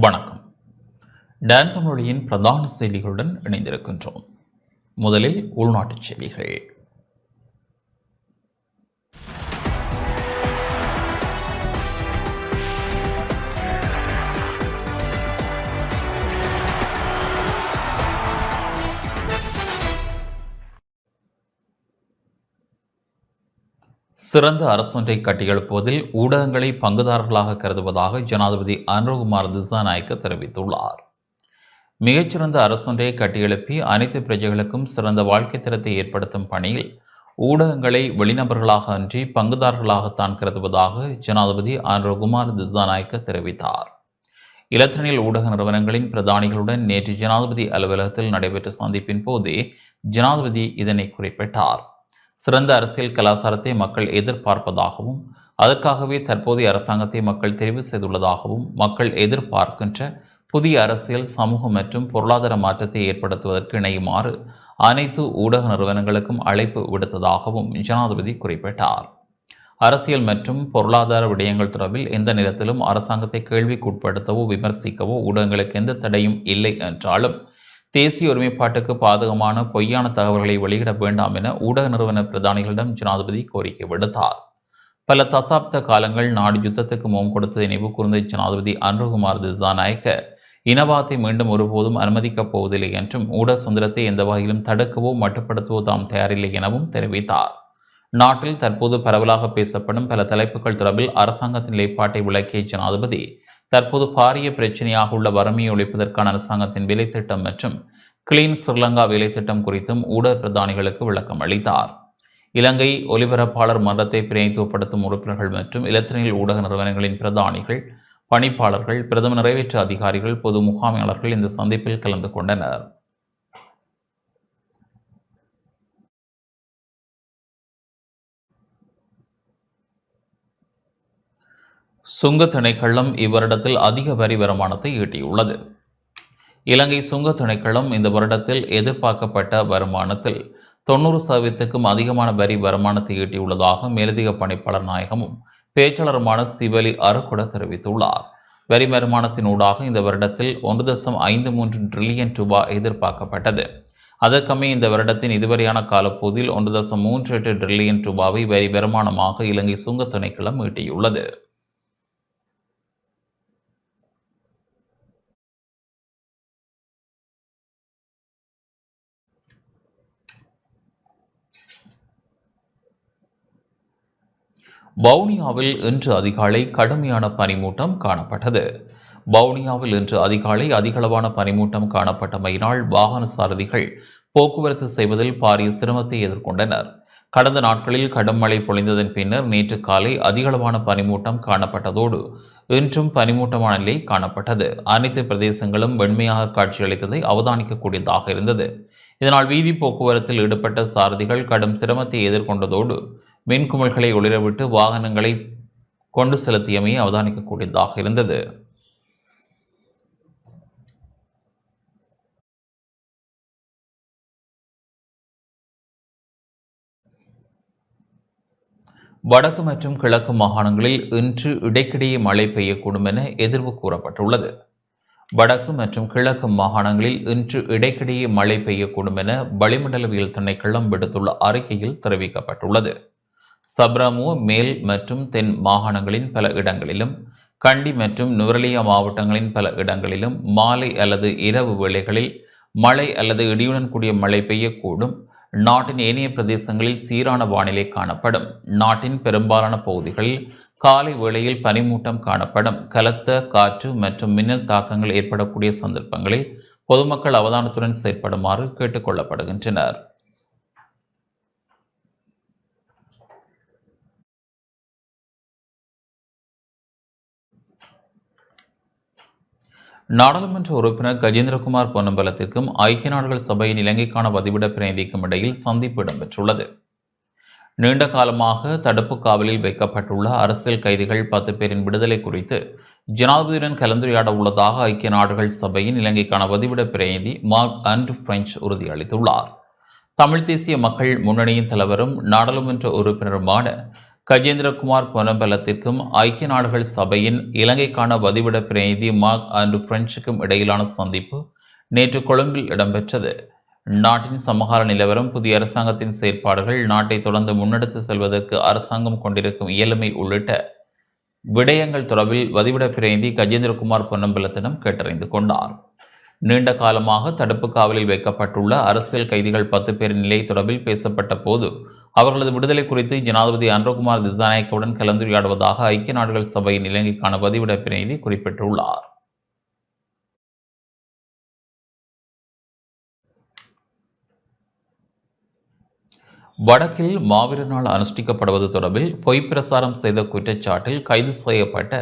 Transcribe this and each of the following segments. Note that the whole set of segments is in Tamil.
வணக்கம். டான் தமிழொலியின் பிரதான செய்திகளுடன் இணைந்திருக்கின்றோம். முதலில் உள்நாட்டுச் செய்திகள். சிறந்த அரசொன்றை கட்டியெழுப்புவதில் ஊடகங்களை பங்குதாரர்களாக கருதுவதாக ஜனாதிபதி அனுகுமார் திசாநாயக்க தெரிவித்துள்ளார். மிகச்சிறந்த அரசொன்றை கட்டியெழுப்பி அனைத்து பிரஜைகளுக்கும் சிறந்த வாழ்க்கை தரத்தை ஏற்படுத்தும் பணியில் ஊடகங்களை வெளிநபர்களாக அன்றி பங்குதாரர்களாகத்தான் கருதுவதாக ஜனாதிபதி அனுகுமார் திசாநாயக்க தெரிவித்தார். இலத்திரனியல் ஊடக நிறுவனங்களின் பிரதானிகளுடன் நேற்று ஜனாதிபதி அலுவலகத்தில் நடைபெற்ற சந்திப்பின் போதே ஜனாதிபதி இதனை குறிப்பிட்டார். சிறந்த அரசியல் கலாச்சாரத்தை மக்கள் எதிர்பார்ப்பதாகவும் அதற்காகவே தற்போதைய அரசாங்கத்தை மக்கள் தெரிவு செய்துள்ளதாகவும் மக்கள் எதிர்பார்க்கின்ற புதிய அரசியல் சமூக மற்றும் பொருளாதார மாற்றத்தை ஏற்படுத்துவதற்கு இணையுமாறு அனைத்து ஊடக நிறுவனங்களுக்கும் அழைப்பு விடுத்ததாகவும் ஜனாதிபதி குறிப்பிட்டார். அரசியல் மற்றும் பொருளாதார விடயங்கள் தொடர்பில் எந்த நேரத்திலும் அரசாங்கத்தை கேள்விக்குட்படுத்தவோ விமர்சிக்கவோ ஊடகங்களுக்கு எந்த தடையும் இல்லை என்றாலும் தேசிய ஒருமைப்பாட்டுக்கு பாதகமான பொய்யான தகவல்களை வெளியிட வேண்டாம் என ஊடக நிறுவன பிரதானிகளிடம் ஜனாதிபதி கோரிக்கை விடுத்தார். பல தசாப்த காலங்கள் நாடு யுத்தத்துக்கு முகம் கொடுத்ததை நினைவு கூர்ந்த ஜனாதிபதி அனுகுமார் திசாநாயக்க இனவாதத்தை மீண்டும் ஒருபோதும் அனுமதிக்கப் போவதில்லை என்றும் ஊடக சுதந்திரத்தை எந்த வகையிலும் தடுக்கவோ மட்டுப்படுத்தவோ தாம் தயாரில்லை எனவும் தெரிவித்தார். நாட்டில் தற்போது பரவலாக பேசப்படும் பல தலைப்புகள் தொடர்பில் அரசாங்கத்தின் நிலைப்பாட்டை விளக்கிய ஜனாதிபதி தற்போது பாரிய பிரச்சனையாக உள்ள வறுமையை ஒழிப்பதற்கான அரசாங்கத்தின் வேலைத்திட்டம் மற்றும் கிளீன் ஸ்ரீலங்கா வேலைத்திட்டம் குறித்தும் ஊடக பிரதானிகளுக்கு விளக்கம் அளித்தார். இலங்கை ஒலிபரப்பாளர் மன்றத்தை பிரதிநிதித்துவப்படுத்தும் உறுப்பினர்கள் மற்றும் இலத்திரனியல் ஊடக நிறுவனங்களின் பிரதானிகள் பணிப்பாளர்கள் பிரதம நிறைவேற்று அதிகாரிகள் பொது முகாமையாளர்கள் இந்த சந்திப்பில் கலந்து கொண்டனர். சுங்க திணைக்களம் இவ்வருடத்தில் அதிக வரி வருமானத்தை ஈட்டியுள்ளது. இலங்கை சுங்க திணைக்களம் இந்த வருடத்தில் எதிர்பார்க்கப்பட்ட வருமானத்தில் தொண்ணூறு சதவீதத்துக்கும் அதிகமான வரி வருமானத்தை ஈட்டியுள்ளதாக மேலதிக பணிப்பாளர் நாயகமும் பேச்சாளருமான சிவலி அருக்குட தெரிவித்துள்ளார். வரி வருமானத்தினூடாக இந்த வருடத்தில் ஒன்று தசம் ஐந்து மூன்று ட்ரில்லியன் ரூபாய் எதிர்பார்க்கப்பட்டது. அதற்கமே இந்த வருடத்தின் இதுவரையான காலப்போதில் ஒன்று தசம் மூன்று எட்டு ட்ரில்லியன் ரூபாவை வரி வருமானமாக இலங்கை சுங்க திணைக்களம் ஈட்டியுள்ளது. வவுனியாவில் இன்று அதிகாலை கடுமையான பனிமூட்டம் காணப்பட்டது. வவுனியாவில் இன்று அதிகாலை அதிகளவான பனிமூட்டம் காணப்பட்டமையினால் வாகன சாரதிகள் போக்குவரத்து செய்வதில் பாரிய சிரமத்தை எதிர்கொண்டனர். கடந்த நாட்களில் கடும் மழை பொழிந்ததன் பின்னர் நேற்று காலை அதிகளவான பனிமூட்டம் காணப்பட்டதோடு இன்றும் பனிமூட்டமான நிலை காணப்பட்டது. அனைத்து பிரதேசங்களும் வெண்மையாக காட்சியளித்ததை அவதானிக்கக்கூடியதாக இருந்தது. இதனால் வீதி போக்குவரத்தில் ஈடுபட்ட சாரதிகள் கடும் சிரமத்தை எதிர்கொண்டதோடு மின்குமிழ்களை ஒளிரவிட்டு வாகனங்களை கொண்டு செலுத்தியமையை அவதானிக்கக்கூடியதாக இருந்தது. வடக்கு மற்றும் கிழக்கு மாகாணங்களில் இன்று இடைக்கிடையே மழை பெய்யக்கூடும் என எதிர்வு கூறப்பட்டுள்ளது. வடக்கு மற்றும் கிழக்கு மாகாணங்களில் இன்று இடைக்கிடையே மழை பெய்யக்கூடும் என வளிமண்டலவியல் திணைக்களம் விடுத்துள்ள அறிக்கையில் தெரிவிக்கப்பட்டுள்ளது. சப்ரமு மேல் மற்றும் தென் மாகாணங்களின் பல இடங்களிலும் கண்டி மற்றும் நுவரலியா மாவட்டங்களின் பல இடங்களிலும் மாலை அல்லது இரவு வேளைகளில் மழை அல்லது இடியுடன் கூடிய மழை பெய்யக்கூடும். நாட்டின் ஏனைய பிரதேசங்களில் சீரான வானிலை காணப்படும். நாட்டின் பெரும்பாலான பகுதிகளில் காலை வேளையில் பனிமூட்டம் காணப்படும். கலத்த காற்று மற்றும் மின்னல் தாக்கங்கள் ஏற்படக்கூடிய சந்தர்ப்பங்களில் பொதுமக்கள் அவதானத்துடன் செயற்படுமாறு கேட்டுக்கொள்ளப்படுகின்றனர் நாடாளுமன்ற உறுப்பினர் கஜேந்திரகுமார் பொன்னம்பலத்திற்கும் ஐக்கிய நாடுகள் சபையின் இலங்கைக்கான பதிவிட பிரதிநிதிக்கும் இடையில் சந்திப்பு இடம்பெற்றுள்ளது. நீண்ட காலமாக தடுப்பு காவலில் வைக்கப்பட்டுள்ள அரசியல் கைதிகள் பத்து பேரின் விடுதலை குறித்து ஜனாதிபதியுடன் கலந்துரையாட உள்ளதாக ஐக்கிய நாடுகள் சபையின் இலங்கைக்கான பதிவிட பிரதிநிதி மார்க் அண்ட் பிரெஞ்ச் உறுதியளித்துள்ளார். தமிழ் தேசிய மக்கள் முன்னணியின் தலைவரும் நாடாளுமன்ற உறுப்பினருமான கஜேந்திரகுமார் பொன்னம்பலத்திற்கும் ஐக்கிய நாடுகள் சபையின் இலங்கைக்கான வதிவிட பிரதிநிதி மார்க் அண்ட் பிரெஞ்சுக்கும் இடையிலான சந்திப்பு நேற்று கொழும்பில் இடம்பெற்றது. நாட்டின் சமகால நிலவரம் புதிய அரசாங்கத்தின் செயற்பாடுகள் நாட்டை தொடர்ந்து முன்னெடுத்து செல்வதற்கு அரசாங்கம் கொண்டிருக்கும் இயலுமை உள்ளிட்ட விடயங்கள் தொடர்பில் வதிவிட பிரதிநிதி கஜேந்திரகுமார் பொன்னம்பலத்திடம் கேட்டறிந்து கொண்டார். நீண்ட காலமாக தடுப்பு காவலில் வைக்கப்பட்டுள்ள அரசியல் கைதிகள் பத்து பேரின் நிலை தொடர்பில் பேசப்பட்ட போது அவர்களது விடுதலை குறித்து ஜனாதிபதி அன்றகுமார் திசாநாயக்கவுடன் கலந்துரையாடுவதாக ஐக்கிய நாடுகள் சபையின் இலங்கைக்கான வதிவிட பிரதிநிதி குறிப்பிட்டுள்ளார். வடக்கில் மாவீர நாள் அனுஷ்டிக்கப்படுவது தொடர்பில் பொய் பிரசாரம் செய்த குற்றச்சாட்டில் கைது செய்யப்பட்ட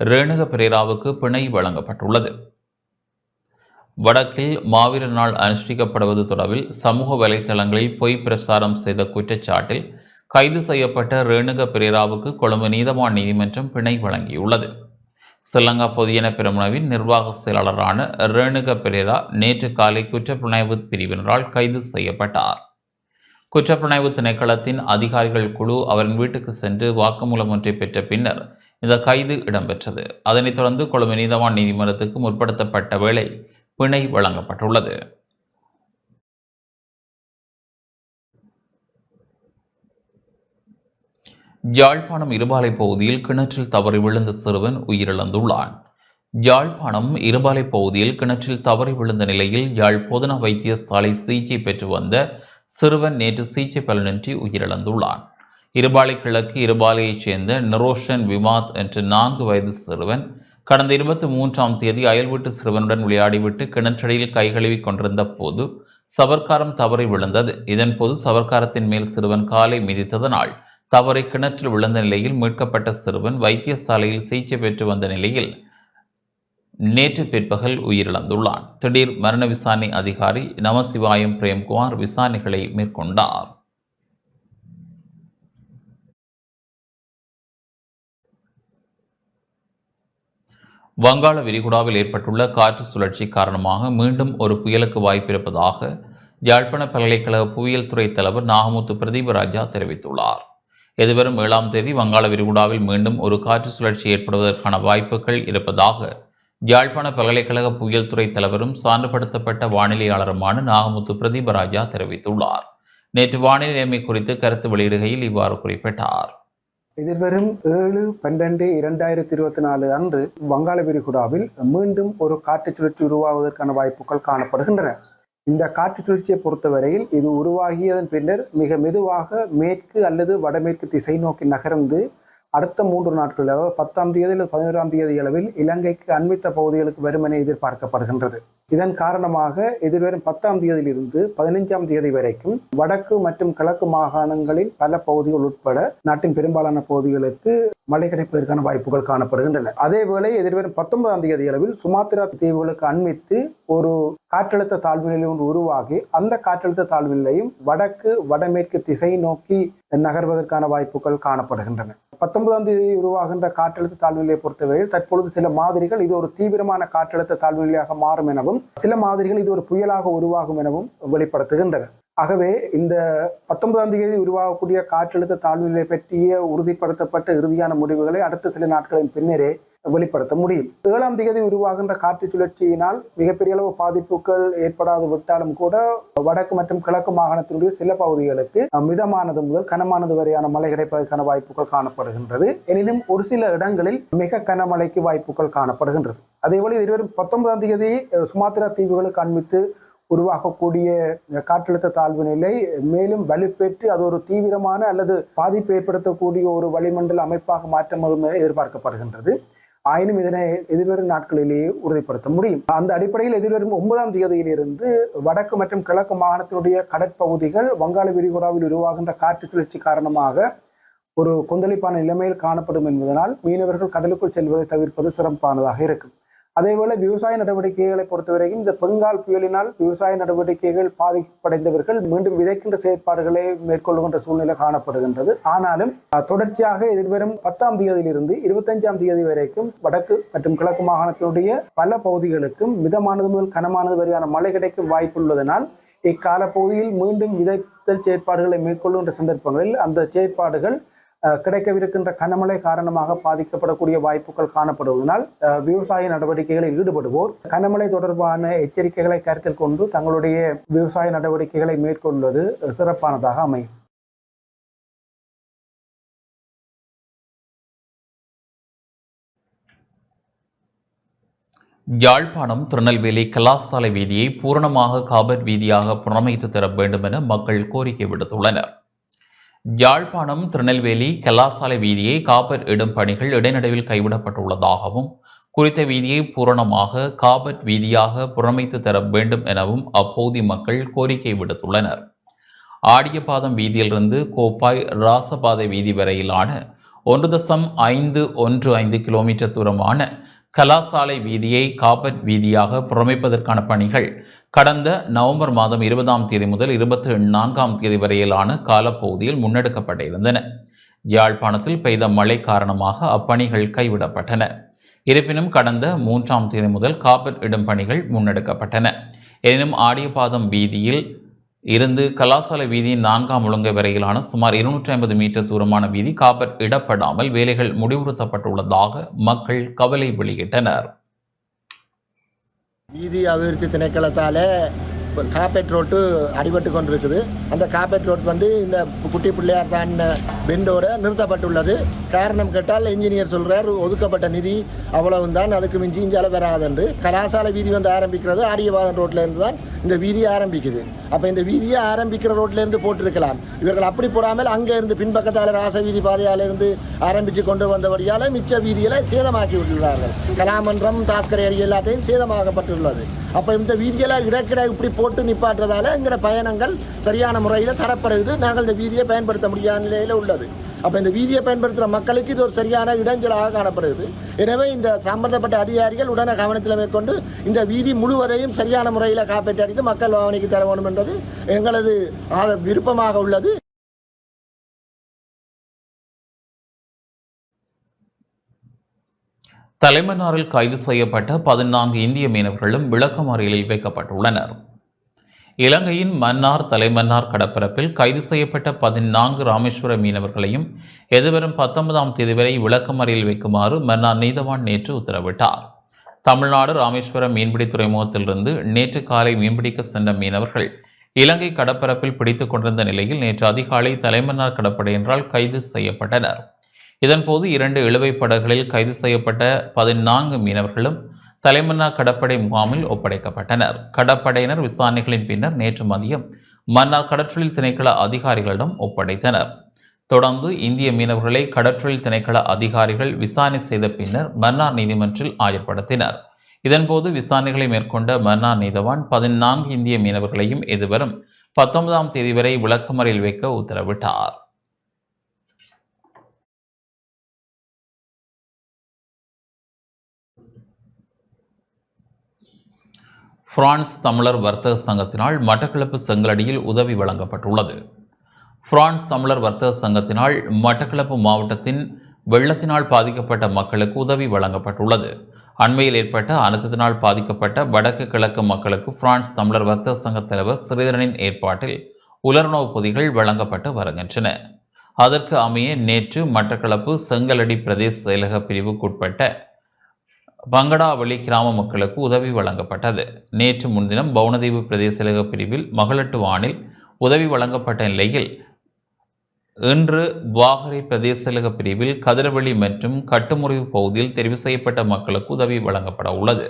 ரேணுக பிரேராவுக்கு பிணை வழங்கப்பட்டுள்ளது. வடக்கில் மாவீர நாள் அனுஷ்டிக்கப்படுவது தொடர்பில் சமூக வலைதளங்களில் பொய் பிரசாரம் செய்த குற்றச்சாட்டில் கைது செய்யப்பட்ட ரேணுக பிரேராவுக்கு கொழும்பு நீதவான் நீதிமன்றம் பிணை வழங்கியுள்ளது. ஸ்ரீலங்கா பொதுஜன பெருமனவின் நிர்வாக செயலாளரான ரேணுக பிரேரா நேற்று காலை குற்றப்புலனாய்வு பிரிவினரால் கைது செய்யப்பட்டார். குற்றப்புலனாய்வு திணைக்களத்தின் அதிகாரிகள் குழு அவரின் வீட்டுக்கு சென்று வாக்குமூலம் ஒன்றை பெற்ற பின்னர் இந்த கைது இடம்பெற்றது. அதனைத் தொடர்ந்து கொழும்பு நீதவான் நீதிமன்றத்துக்கு முற்படுத்தப்பட்ட வேளை பிணை வழங்கப்பட்டுள்ளது. யாழ்ப்பாணம் இருபாலை பகுதியில் கிணற்றில் தவறி விழுந்த சிறுவன் உயிரிழந்துள்ளான். யாழ்ப்பாணம் இருபாலை பகுதியில் கிணற்றில் தவறி விழுந்த நிலையில் யாழ் பொதுன வைத்தியசாலை சிகிச்சை பெற்று வந்த சிறுவன் நேற்று சிகிச்சை பலனின்றி உயிரிழந்துள்ளான். இருபாலை கிழக்கு இருபாலையைச் சேர்ந்த நிரோஷன் விமாத் என்ற நான்கு வயது சிறுவன் கடந்த இருபத்தி மூன்றாம் தேதி அயல்வீட்டு சிறுவனுடன் விளையாடிவிட்டு கிணற்றடியில் கைகழுவி கொண்டிருந்த போது சவர்க்காரம் தவறி விழுந்தது. இதன்போது சவர்க்காரத்தின் மேல் சிறுவன் காலை மிதித்ததனால் தவறி கிணற்றில் விழுந்த நிலையில் மீட்கப்பட்ட சிறுவன் வைத்தியசாலையில் சிகிச்சை பெற்று வந்த நிலையில் நேற்று பிற்பகல் உயிரிழந்துள்ளான். திடீர் மரண விசாரணை அதிகாரி நமசிவாயம் பிரேம்குமார் விசாரணைகளை மேற்கொண்டார். வங்காள விரிகுடாவில் ஏற்பட்டுள்ள காற்று சுழற்சி காரணமாக மீண்டும் ஒரு புயலுக்கு வாய்ப்பிருப்பதாக யாழ்ப்பாண பல்கலைக்கழக புவியியல் துறை தலைவர் நாகமுத்து பிரதீபராஜா தெரிவித்துள்ளார். எதிர்வரும் ஏழாம் தேதி வங்காள விரிகுடாவில் மீண்டும் ஒரு காற்று சுழற்சி ஏற்படுவதற்கான வாய்ப்புகள் இருப்பதாக யாழ்ப்பாண பல்கலைக்கழக புயல் துறை தலைவரும் சான்றுபடுத்தப்பட்ட வானிலையாளருமான நாகமுத்து பிரதீபராஜா தெரிவித்துள்ளார். நேற்று வானிலை நிலைமை குறித்து கருத்து வெளியிடுகையில் இவ்வாறு குறிப்பிட்டார். எதிர்வரும் ஏழு பன்னெண்டு இரண்டாயிரத்தி இருபத்தி நாலு அன்று வங்காள விரிகுடாவில் மீண்டும் ஒரு காற்று சுழற்சி உருவாவதற்கான வாய்ப்புகள் காணப்படுகின்றன. இந்த காற்று சுழற்சியை பொறுத்தவரையில் இது உருவாகியதன் பின்னர் மிக மெதுவாக மேற்கு அல்லது வடமேற்கு திசை நோக்கி நகர்ந்து அடுத்த மூன்று நாட்களில் அதாவது பத்தாம் தேதி அல்லது பதினோராம் தேதி அளவில் இலங்கைக்கு அண்மித்த பகுதிகளுக்கு வருமென எதிர்பார்க்கப்படுகின்றது. இதன் காரணமாக எதிர்வரும் பத்தாம் தேதியிலிருந்து பதினைஞ்சாம் தேதி வரைக்கும் வடக்கு மற்றும் கிழக்கு மாகாணங்களின் பல பகுதிகள் உட்பட நாட்டின் பெரும்பாலான பகுதிகளுக்கு மழை கிடைப்பதற்கான வாய்ப்புகள் காணப்படுகின்றன. அதேவேளை எதிர்வரும் பத்தொன்பதாம் தேதி அளவில் சுமாத்திரா தீவுகளுக்கு அண்மித்து ஒரு காற்றழுத்த தாழ்வு நிலை ஒன்று உருவாகி அந்த காற்றழுத்த தாழ்வு நிலையும் வடக்கு வடமேற்கு திசை நோக்கி நகர்வதற்கான வாய்ப்புகள் காணப்படுகின்றன. பத்தொன்பதாம் தேதி உருவாகின்ற காற்றழுத்த தாழ்வுநிலையை பொறுத்தவரையில் தற்பொழுது சில மாதிரிகள் இது ஒரு தீவிரமான காற்றழுத்த தாழ்வு நிலையாக மாறும் எனவும் சில மாதிரிகள் இது ஒரு புயலாக உருவாகும் எனவும் வெளிப்படுத்துகின்றன. ஆகவே இந்த பத்தொன்பதாம் தேதி உருவாகக்கூடிய காற்றழுத்த தாழ்வு நிலை பற்றிய உறுதிப்படுத்தப்பட்ட இறுதியான முடிவுகளை அடுத்த சில நாட்களின் பின்னரே வெளிப்படுத்த முடியும். ஏழாம் தேதி உருவாகின்ற காற்று சுழற்சியினால் மிகப்பெரிய அளவு பாதிப்புகள் ஏற்படாது விட்டாலும் கூட வடக்கு மற்றும் கிழக்கு மாகாணத்தினுடைய சில பகுதிகளுக்கு மிதமானது முதல் கனமானது வரையான மழை கிடைப்பதற்கான வாய்ப்புகள் காணப்படுகின்றது. எனினும் ஒரு சில இடங்களில் மிக கனமழைக்கு வாய்ப்புகள் காணப்படுகின்றது. அதேபோல இருவரும் பத்தொன்பதாம் தேதி சுமாத்திரா தீவுகளுக்கு அண்மித்து உருவாகக்கூடிய காற்றழுத்த தாழ்வு நிலை மேலும் வலுப்பெற்று அது ஒரு தீவிரமான அல்லது பாதிப்பு ஏற்படுத்தக்கூடிய ஒரு வளிமண்டல அமைப்பாக மாற்றம் எதிர்பார்க்கப்படுகின்றது. ஆயினும் இதனை எதிர்வரும் நாட்களிலேயே உறுதிப்படுத்த முடியும். அந்த அடிப்படையில் எதிர்வரும் ஒன்பதாம் தேதியிலிருந்து வடக்கு மற்றும் கிழக்கு மாகாணத்தினுடைய கடற்பகுதிகள் வங்காள விரிகுடாவில் உருவாகின்ற காற்று சுழற்சி காரணமாக ஒரு கொந்தளிப்பான நிலைமையில் காணப்படும் என்பதனால் மீனவர்கள் கடலுக்குள் செல்வதை தவிர்ப்பது சிறப்பானதாக இருக்கும். அதேபோல விவசாய நடவடிக்கைகளை பொறுத்தவரைக்கும் இந்த பெங்கால் புயலினால் விவசாய நடவடிக்கைகள் பாதிப்படைந்தவர்கள் மீண்டும் விதைக்கின்ற செயற்பாடுகளை மேற்கொள்ளுகின்ற சூழ்நிலை காணப்படுகின்றது. ஆனாலும் தொடர்ச்சியாக எதிர்வரும் பத்தாம் தேதியிலிருந்து இருபத்தஞ்சாம் தேதி வரைக்கும் வடக்கு மற்றும் கிழக்கு மாகாணத்தினுடைய பல பகுதிகளுக்கும் மிதமானது முதல் கனமானது வரையான மழை கிடைக்கும் வாய்ப்புள்ளதனால் இக்கால பகுதியில் மீண்டும் விதைத்தல் செயற்பாடுகளை மேற்கொள்ளுகின்ற சந்தர்ப்பங்களில் அந்த செயற்பாடுகள் கிடைக்கவிருக்கின்ற கனமழை காரணமாக பாதிக்கப்படக்கூடிய வாய்ப்புகள் காணப்படுவதனால் அஹ், விவசாய நடவடிக்கைகளில் ஈடுபடுவோர் கனமழை தொடர்பான எச்சரிக்கைகளை கருத்தில் கொண்டு தங்களுடைய விவசாய நடவடிக்கைகளை மேற்கொள்வது சிறப்பானதாக அமையும். யாழ்ப்பாணம் திருநெல்வேலி கலாசாலை வீதியை பூரணமாக காபர் வீதியாக புனரமைத்து தர வேண்டும் என மக்கள் கோரிக்கை விடுத்துள்ளனர். யாழ்ப்பாணம் திருநெல்வேலி கலாசாலை வீதியை காபட் இடும் பணிகள் இடைநடுவில் கைவிடப்பட்டுள்ளதாகவும் குறித்த வீதியை பூரணமாக காபட் வீதியாக புறமைத்து தர வேண்டும் எனவும் அப்போதி மக்கள் கோரிக்கை விடுத்துள்ளனர். ஆடியபாதம் வீதியிலிருந்து கோப்பாய் ராசபாதை வீதி வரையிலான ஒன்று தசம் ஐந்து ஒன்று ஐந்து கிலோமீட்டர் தூரமான கலாசாலை வீதியை காபட் வீதியாக புறமைப்பதற்கான பணிகள் கடந்த நவம்பர் மாதம் இருபதாம் தேதி முதல் இருபத்தி நான்காம் தேதி வரையிலான காலப்பகுதியில் முன்னெடுக்கப்பட்டிருந்தன. யாழ்ப்பாணத்தில் பெய்த மழை காரணமாக அப்பணிகள் கைவிடப்பட்டன. இருப்பினும் கடந்த மூன்றாம் தேதி முதல் காபட் இடும் பணிகள் முன்னெடுக்கப்பட்டன. எனினும் ஆடியபாதம் வீதியில் இருந்து கலாசாலை வீதியின் நான்காம் ஒழுங்கை வரையிலான சுமார் இருநூற்றி ஐம்பது மீட்டர் தூரமான வீதி காப்பர் இடப்படாமல் வேலைகள் முடிவுறுத்தப்பட்டுள்ளதாக மக்கள் கவலை வெளியிட்டனர். வீதி அபிவிருத்தி திணைக்களத்தால் காப்பேட் ரோட்டு அடிபட்டு கொண்டிருக்குது. அந்த காப்பேட் ரோட் வந்து இந்த குட்டி பிள்ளையார் தான் பெண்டோட நிறுத்தப்பட்டுள்ளது. காரணம் கேட்டால் இன்ஜினியர் சொல்கிறார் ஒதுக்கப்பட்ட நிதி அவ்வளவு தான் அதுக்கு மிஞ்சி இஞ்சால பெறாதென்று கலாசாலை வீதி வந்து ஆரம்பிக்கிறது ஆரியவாதன் ரோட்லேருந்து தான் இந்த வீதி ஆரம்பிக்குது. அப்போ இந்த வீதியை ஆரம்பிக்கிற ரோட்லேருந்து போட்டிருக்கலாம். இவர்கள் அப்படி போடாமல் அங்கே இருந்து பின்பக்கத்தால் ராச வீதி பாதையாலிருந்து ஆரம்பித்து கொண்டு வந்தபடியால் மிச்ச வீதிகளை சேதமாக்கி விட்டுள்ளார்கள். கலாமன்றம் தாஸ்கரை ஏரி எல்லாத்தையும் சேதமாகப்பட்டுள்ளது அப்போ இந்த வீதியெல்லாம் இடக்கிட இப்படி போட்டு நிப்பாட்டுறதால எங்களோட பயணங்கள் சரியான முறையில் தரப்படுது நாங்கள் இந்த வீதியை பயன்படுத்த முடியாத நிலையில் உள்ளது. அப்போ இந்த வீதியை பயன்படுத்துகிற மக்களுக்கு இது ஒரு சரியான இடைஞ்சலாக காணப்படுது. எனவே இந்த சம்பந்தப்பட்ட அதிகாரிகள் உடனே கவனத்தில் மேற்கொண்டு இந்த வீதி முழுவதையும் சரியான முறையில் காப்பீட்டு அடித்து மக்கள் பாவனைக்கு தர வேண்டும் என்பது எங்களது ஆக விருப்பமாக உள்ளது. தலைமன்னாரில் கைது செய்யப்பட்ட பதினான்கு இந்திய மீனவர்களும் விளக்கமறியலில் வைக்கப்பட்டுள்ளனர். இலங்கையின் மன்னார் தலைமன்னார் கடற்பரப்பில் கைது செய்யப்பட்ட பதினான்கு ராமேஸ்வர மீனவர்களையும் எதிர்வரும் பத்தொன்பதாம் தேதி வரை விளக்கமறியலில் வைக்குமாறு மன்னார் நீதவான் நேற்று உத்தரவிட்டார். தமிழ்நாடு ராமேஸ்வரம் மீன்பிடி துறைமுகத்திலிருந்து நேற்று காலை மீன்பிடிக்க சென்ற மீனவர்கள் இலங்கை கடற்பரப்பில் பிடித்துக் கொண்டிருந்த நிலையில் நேற்று அதிகாலை தலைமன்னார் கடற்படையினரால் கைது செய்யப்பட்டனர். இதன்போது இரண்டு இழுவைப் படகுகளில் கைது செய்யப்பட்ட பதினான்கு மீனவர்களும் தலைமன்னா கடற்படை முகாமில் ஒப்படைக்கப்பட்டனர். கடற்படையினர் விசாரணைகளின் பின்னர் நேற்று மதியம் மன்னார் கடற்றொழில் திணைக்கள அதிகாரிகளிடம் ஒப்படைத்தனர். தொடர்ந்து இந்திய மீனவர்களை கடற்றொழில் திணைக்கள அதிகாரிகள் விசாரணை செய்த பின்னர் மன்னார் நீதிமன்றில் ஆயர்படுத்தினர் இதன்போது விசாரணைகளை மேற்கொண்ட மன்னார் நீதவான் பதினான்கு இந்திய மீனவர்களையும் எதிர்வரும் பத்தொன்பதாம் தேதி வரை விளக்கமறையில் வைக்க உத்தரவிட்டார். பிரான்ஸ் தமிழர் வர்த்தக சங்கத்தினால் மட்டக்களப்பு செங்கலடியில் உதவி வழங்கப்பட்டுள்ளது. பிரான்ஸ் தமிழர் வர்த்தக சங்கத்தினால் மட்டக்களப்பு மாவட்டத்தின் வெள்ளத்தினால் பாதிக்கப்பட்ட மக்களுக்கு உதவி வழங்கப்பட்டுள்ளது. அண்மையில் ஏற்பட்ட அனர்த்தத்தினால் பாதிக்கப்பட்ட வடக்கு கிழக்கு மக்களுக்கு பிரான்ஸ் தமிழர் வர்த்தக சங்க தலைவர் ஸ்ரீதரனின் ஏற்பாட்டில் உலர்ணவு பொதிகள் வழங்கப்பட்டு வருகின்றன. அதற்கு அமைய நேற்று மட்டக்களப்பு செங்கலடி பிரதேச செயலக பிரிவுக்குட்பட்ட பங்கடாவளி கிராம மக்களுக்கு உதவி வழங்கப்பட்டது. நேற்று முன்தினம் பவுனதீவு பிரதேசலக பிரிவில் மகளட்டு வானில் உதவி வழங்கப்பட்ட நிலையில் இன்று வாகரை பிரதேசலக பிரிவில் கதிரவெளி மற்றும் கட்டுமுறிவு பகுதியில் தெரிவு செய்யப்பட்ட மக்களுக்கு உதவி வழங்கப்பட உள்ளது.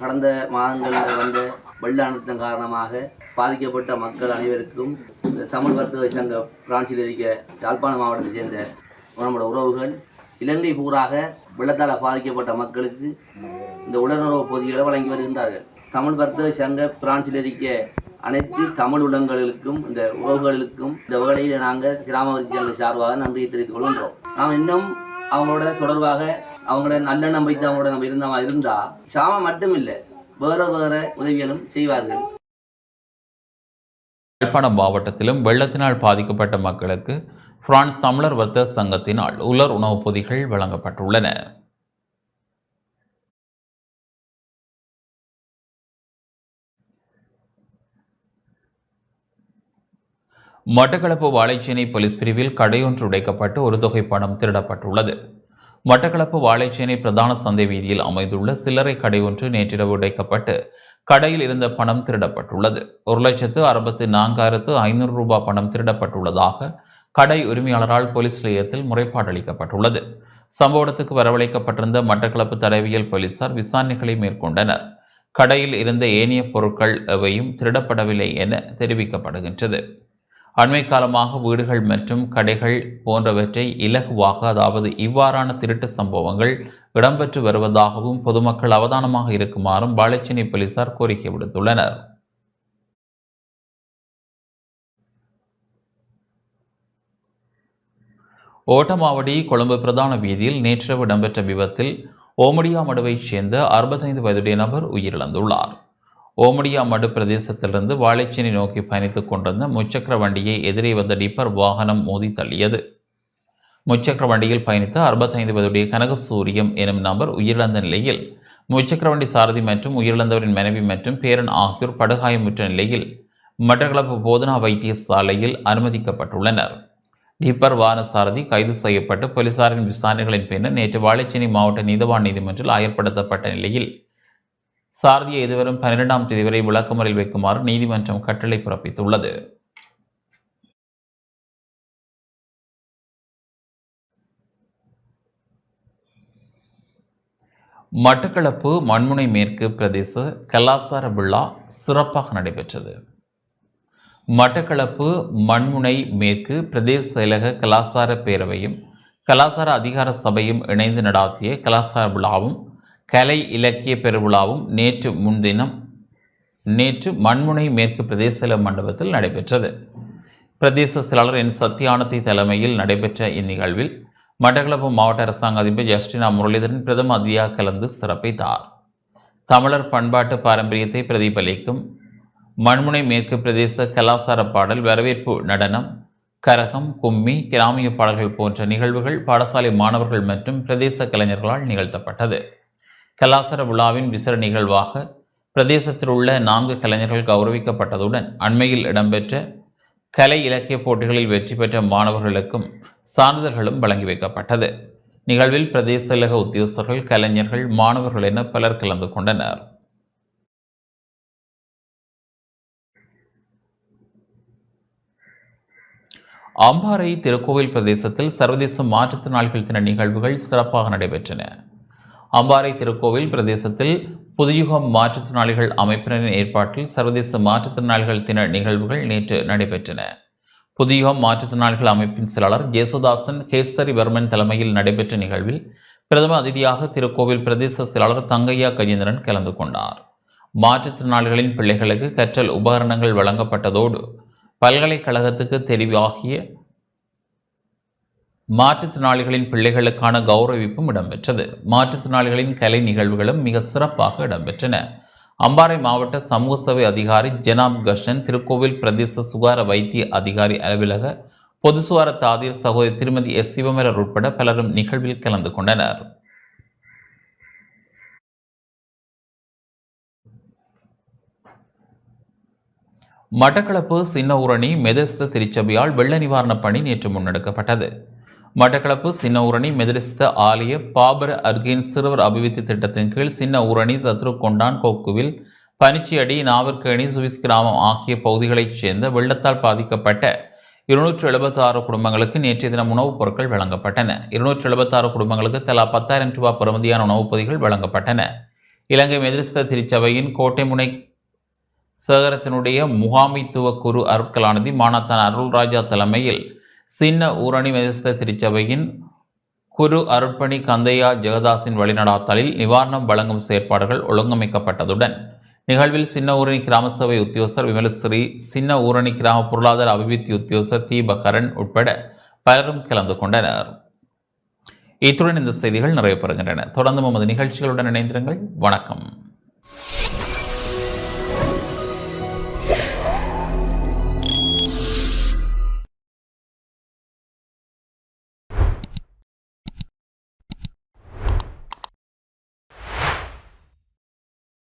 கடந்த மாதங்களில் வந்த வெள்ள அழுத்தம் காரணமாக பாதிக்கப்பட்ட மக்கள் அனைவருக்கும் இந்த தமிழ் வர்த்தக சங்க பிரான்சில் இருக்க யாழ்ப்பாண மாவட்டத்தைச் சேர்ந்த நம்மளோட உறவுகள் இலங்கை பூராக வெள்ளத்தால் பாதிக்கப்பட்ட மக்களுக்கு இந்த உடனுறவு பொதிகளை வழங்கி வருகின்றார்கள். தமிழ் வர்த்தக சங்க பிரான்சில் இருக்க அனைத்து தமிழ் உள்ளங்களுக்கும் இந்த உறவுகளுக்கும் இந்த வகையில் நாங்கள் கிராம சங்க சார்பாக நன்றியை தெரிவித்துக் கொள்கின்றோம். நாம் இன்னும் அவங்களோட தொடர்பாக அவங்களோட நல்ல நம்பிக்கை அவங்களோட நம்ம இருந்தவங்க இருந்தா சாமம் மட்டும் இல்லை வேற வேற உதவிகளும் செய்வார்கள். யாழ்ப்பாணம் மாவட்டத்திலும் வெள்ளத்தினால் பாதிக்கப்பட்ட மக்களுக்கு பிரான்ஸ் தமிழர் வர்த்தக சங்கத்தினால் உலர் உணவுப் பொதிகள் வழங்கப்பட்டுள்ளன. மட்டக்களப்பு வாழைச்சேனை போலீஸ் பிரிவில் கடையொன்று உடைக்கப்பட்டு ஒரு தொகை பணம் திருடப்பட்டுள்ளது. மட்டக்களப்பு வாழைச்சேனை பிரதான சந்தை வீதியில் அமைந்துள்ள சில்லறை கடை ஒன்று நேற்றிரவு உடைக்கப்பட்டு கடையில் இருந்த பணம் திருடப்பட்டுள்ளது. ஒரு லட்சத்து அறுபத்து நான்காயிரத்து ஐநூறு ரூபாய் பணம் திருடப்பட்டுள்ளதாக கடை உரிமையாளரால் போலீஸ் நிலையத்தில் முறைப்பாடு அளிக்கப்பட்டுள்ளது. சம்பவத்துக்கு வரவழைக்கப்பட்டிருந்த மட்டக்களப்பு தடவியல் போலீசார் விசாரணைகளை மேற்கொண்டனர். கடையில் இருந்த ஏனைய பொருட்கள் எவையும் திருடப்படவில்லை என தெரிவிக்கப்படுகின்றது. அண்மை காலமாக வீடுகள் மற்றும் கடைகள் போன்றவற்றை இலகுவாக அதாவது இவ்வாறான திருட்டு சம்பவங்கள் இடம்பெற்று வருவதாகவும் பொதுமக்கள் அவதானமாக இருக்குமாறும் வாழைச்சேனை போலீசார் கோரிக்கை விடுத்துள்ளனர். ஓட்டமாவடி கொழும்பு பிரதான வீதியில் நேற்றிரவு இடம்பெற்ற விபத்தில் ஓமடியா மடுவைச் சேர்ந்த அறுபத்தைந்து வயதுடைய நபர் உயிரிழந்துள்ளார். ஓமடியா மடு பிரதேசத்திலிருந்து வாழைச்சேனை நோக்கி பயணித்துக் கொண்டிருந்த முச்சக்கர வண்டியை எதிரே வந்த டிப்பர் வாகனம் மோதி தள்ளியது. முச்சக்கர வண்டியில் பயணித்த அறுபத்தைந்து வயதுடைய கனகசூரியம் எனும் நபர் உயிரிழந்த நிலையில் முச்சக்கர வண்டி சாரதி மற்றும் உயிரிழந்தவரின் மனைவி மற்றும் பேரன் ஆகியோர் படுகாயமுற்ற நிலையில் மட்டக்களப்பு போதனா வைத்தியசாலையில் அனுமதிக்கப்பட்டுள்ளனர். டிப்பர் வானசாரதி கைது செய்யப்பட்டு போலீசாரின் விசாரணைகளின் பின்னர் நேற்று வாழைச்சேனை மாவட்ட நீதவான் நீதிமன்றில் ஆயர்படுத்தப்பட்ட நிலையில் சாரதியை எதிர்வரும் பன்னிரெண்டாம் தேதி வரை விளக்கமறில் வைக்குமாறு நீதிமன்றம் கட்டளை பிறப்பித்துள்ளது. மட்டக்களப்பு மண்முனை மேற்கு பிரதேச கலாசார விழா சிறப்பாக நடைபெற்றது. மட்டக்களப்பு மண்முனை மேற்கு பிரதேச செயலக கலாசார பேரவையும் கலாசார அதிகார சபையும் இணைந்து நடாத்திய கலாசார விழாவும் கலை இலக்கிய பெருவிழாவும் நேற்று முன்தினம் நேற்று மண்முனை மேற்கு பிரதேச செயலக மண்டபத்தில் நடைபெற்றது. பிரதேச செயலாளர் என். சத்யானந்தி தலைமையில் நடைபெற்ற இந்நிகழ்வில் மட்டக்களப்பு மாவட்ட அரசாங்க அதிபர் ஜஸ்டினா முரளிதரன் பிரதம அதிதியாக கலந்து சிறப்பித்தார். தமிழர் பண்பாட்டு பாரம்பரியத்தை பிரதிபலிக்கும் மண்முனை மேற்கு பிரதேச கலாசார பாடல் வரவேற்பு நடனம் கரகம் கும்மி கிராமிய பாடல்கள் போன்ற நிகழ்வுகள் பாடசாலை மாணவர்கள் மற்றும் பிரதேச கலைஞர்களால் நிகழ்த்தப்பட்டது. கலாசார விழாவின் விசர நிகழ்வாக பிரதேசத்தில் உள்ள நான்கு கலைஞர்கள் கௌரவிக்கப்பட்டதுடன் அண்மையில் இடம்பெற்ற கலை இலக்கிய போட்டிகளில் வெற்றி பெற்ற மாணவர்களுக்கும் சான்றிதழ்களும் வழங்கி வைக்கப்பட்டது. நிகழ்வில் பிரதேச செயலக உத்தியோகஸ்தர்கள் கலைஞர்கள் மாணவர்கள் என பலர் கலந்து கொண்டனர். அம்பாறை திருக்கோவில் பிரதேசத்தில் சர்வதேச மாற்றுத்திறனாளிகள் தின நிகழ்வுகள் சிறப்பாக நடைபெற்றன. அம்பாறை திருக்கோவில் பிரதேசத்தில் புதுயுகம் மாற்றுத்திறனாளிகள் அமைப்பினரின் ஏற்பாட்டில் சர்வதேச மாற்றுத்திறனாளிகள் தின நிகழ்வுகள் நேற்று நடைபெற்றன. புதுயுகம் மாற்றுத்திறனாளிகள் அமைப்பின் செயலாளர் ஜேசுதாசன் கேசரி வர்மன் தலைமையில் நடைபெற்ற நிகழ்வில் பிரதம அதிதியாக திருக்கோவில் பிரதேச செயலாளர் தங்கையா கஜேந்திரன் கலந்து கொண்டார். மாற்றுத்திறனாளிகளின் பிள்ளைகளுக்கு கற்றல் உபகரணங்கள் வழங்கப்பட்டதோடு பல்கலைக்கழகத்துக்கு தெரிவாகிய மாற்றுத்திறனாளிகளின் பிள்ளைகளுக்கான கௌரவிப்பும் இடம்பெற்றது. மாற்றுத்திறனாளிகளின் கலை நிகழ்வுகளும் மிக சிறப்பாக இடம்பெற்றன. அம்பாறை மாவட்ட சமூக சேவை அதிகாரி ஜெனாப் கஷன் திருக்கோவில் பிரதேச சுகார வைத்திய அதிகாரி அலுவலக பொது சுகார தாதிர் சகோதரி திருமதி எஸ். சிவமலர் உட்பட பலரும் நிகழ்வில் கலந்து கொண்டனர். மட்டக்களப்பு சின்ன ஊரணி மெதஸ்த திருச்சபையால் வெள்ள நிவாரணப் பணி நேற்று முன்னெடுக்கப்பட்டது. மட்டக்களப்பு சின்ன ஊரணி மெதரிஸ்த ஆலய பாபர அர்கின் சிறுவர் அபிவிருத்தி திட்டத்தின் கீழ் சின்ன ஊரணி சத்ரு கொண்டான் கோக்குவில் பனிச்சியடி நாவற்கேணி சுவிஸ் கிராமம் ஆகிய பகுதிகளைச் சேர்ந்த வெள்ளத்தால் பாதிக்கப்பட்ட இருநூற்று எழுபத்தாறு குடும்பங்களுக்கு நேற்றைய தினம் உணவுப் பொருட்கள் வழங்கப்பட்டன. இருநூற்று எழுபத்தாறு குடும்பங்களுக்கு தலா பத்தாயிரம் ரூபாய் பெறுமதியான உணவுப் பொதிகள் வழங்கப்பட்டன. இலங்கை மெதிரிஸ்த திருச்சபையின் கோட்டைமுனை சேகரத்தினுடைய முகாமைத்துவ குரு அருட்கலாநிதி மானத்தான் அருள்ராஜா தலைமையில் சின்ன ஊரணி மதிஸ்த திருச்சபையின் குரு அருட்பணி கந்தையா ஜெகதாஸின் வழிநடாத்தலில் நிவாரணம் வழங்கும் செயற்பாடுகள் ஒழுங்கமைக்கப்பட்டதுடன் நிகழ்வில் சின்ன ஊரணி கிராம சபை உத்தியோகர் விமலஸ்ரீ சின்ன ஊரணி கிராம பொருளாதார அபிவிருத்தி உத்தியோகர் தீபகரன் உட்பட பலரும் கலந்து கொண்டனர். இத்துடன் இந்த செய்திகள் நிறைவு பெறுகின்றன தொடர்ந்து நமது நிகழ்ச்சிகளுடன் இணைந்திருங்கள். வணக்கம்.